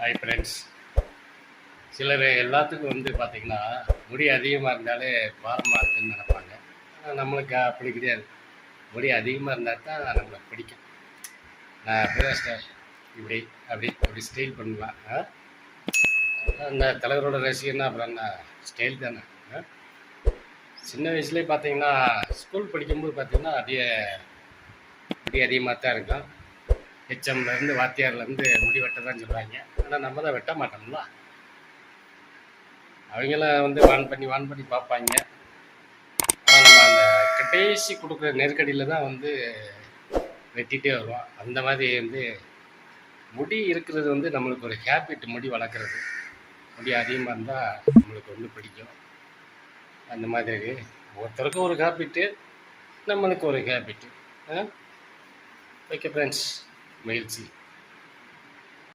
Hi friends சிலர் எல்லாத்துக்கும் வந்து பார்த்திங்கன்னா முடி அதிகமாக இருந்தாலே பாரமாக இருக்குன்னு நினைப்பாங்க. ஆனால் நம்மளுக்கு அப்படி கிடையாது. முடி அதிகமாக இருந்தால் தான் நம்மளுக்கு பிடிக்கும். நான் அப்படிதான் இப்படி அப்படி அப்படி ஸ்டைல் பண்ணலாம். அந்த தலைவரோட ரசிகர்னா அப்புறம் என்ன ஸ்டைல் தானே. சின்ன வயசுலேயே பார்த்தீங்கன்னா ஸ்கூல் படிக்கும்போது பார்த்திங்கன்னா அப்படியே முடி அதிகமாக தான் இருக்கும். ஹெச்எம்லேருந்து வாத்தியார்லேருந்து முடி வெட்ட தான் சொல்லுவாங்க ஆனால் நம்ம தான் வெட்ட மாட்டோம்ல. அவங்களாம் வந்து வான் பண்ணி வான் பண்ணி பார்ப்பாங்க. ஆனால் நம்ம அந்த கடைசி கொடுக்குற நெருக்கடியில் தான் வந்து வெட்டிகிட்டே வருவோம். அந்த மாதிரி வந்து முடி இருக்கிறது வந்து நம்மளுக்கு ஒரு ஹேபிட் முடி வளர்க்குறது. முடி அதிகமாக இருந்தால் நம்மளுக்கு வந்து பிடிக்கும். அந்த மாதிரி ஒருத்தருக்கும் ஒரு ஹேபிட்டு நம்மளுக்கு ஒரு habit okay friends மகிழ்ச்சி